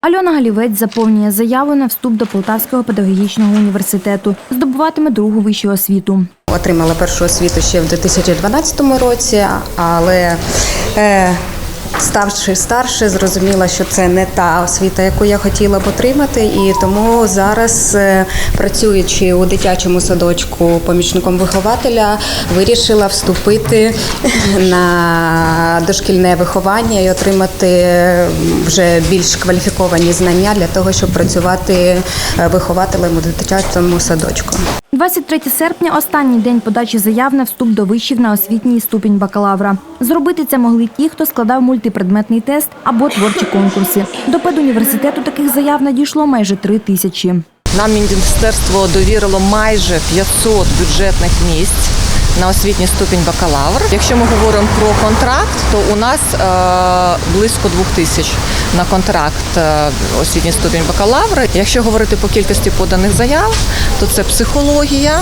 Альона Галівець заповнює заяву на вступ до Полтавського педагогічного університету. Здобуватиме другу вищу освіту. Отримала першу освіту ще в 2012 році, але е, ставши старше, зрозуміла, що це не та освіта, яку я хотіла б отримати, і тому зараз, е, працюючи у дитячому садочку помічником вихователя, вирішила вступити на дошкільне виховання і отримати вже більш кваліфіковані знання для того, щоб працювати е, вихователем у дитячому садочку. 23 серпня – останній день подачі заяв на вступ до вишів на освітній ступінь бакалавра. Зробити це могли ті, хто складав мультипредметний тест або творчі конкурси. До педуніверситету таких заяв надійшло майже три тисячі. Нам міністерство довірило майже 500 бюджетних місць на освітній ступінь бакалавр. Якщо ми говоримо про контракт, то у нас е, близько двох тисяч на контракт е, освітній ступінь бакалавра. Якщо говорити по кількості поданих заяв, то це психологія.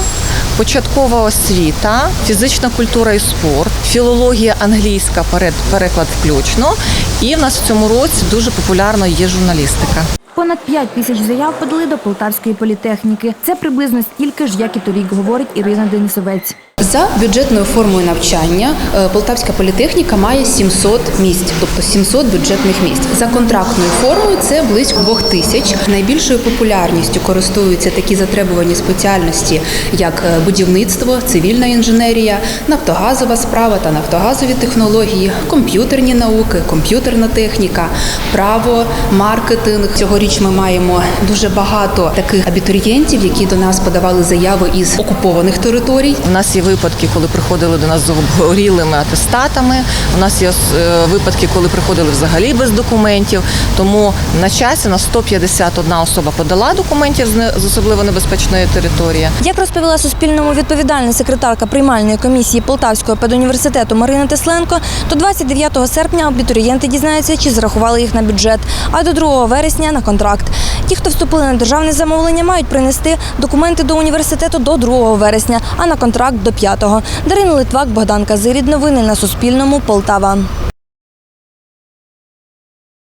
Початкова освіта, фізична культура і спорт, філологія англійська, перед- переклад включно. І в нас в цьому році дуже популярно є журналістика. Понад 5 тисяч заяв подали до Полтавської політехніки. Це приблизно стільки ж, як і торік, говорить Ірина Денисовець. За бюджетною формою навчання е, Полтавська політехніка має 700 місць, тобто 700 бюджетних місць. За контрактною формою це близько 2 тисяч. Найбільшою популярністю користуються такі затребувані спеціальності, як е, будівництво, цивільна інженерія, нафтогазова справа та нафтогазові технології, комп'ютерні науки, комп'ютерна техніка, право, маркетинг. Цьогоріч ми маємо дуже багато таких абітурієнтів, які до нас подавали заяви із окупованих територій. У нас є випадки, коли приходили до нас з обгорілими атестатами. У нас є е, випадки, коли приходили взагалі без документів. Тому на часі на 151 особа подала документів з особливо небезпечної території. Як розповіла Суспільному відповідальна секретарка приймальної комісії Полтавського педуніверситету Марина Тесленко, до 29 серпня абітурієнти дізнаються, чи зарахували їх на бюджет, а до 2 вересня на контракт. Ті, хто вступили на державне замовлення, мають принести документи до університету до 2 вересня, а на контракт до 5. Дарина Литвак, Богдан Казирід. Новини на Суспільному. Полтава.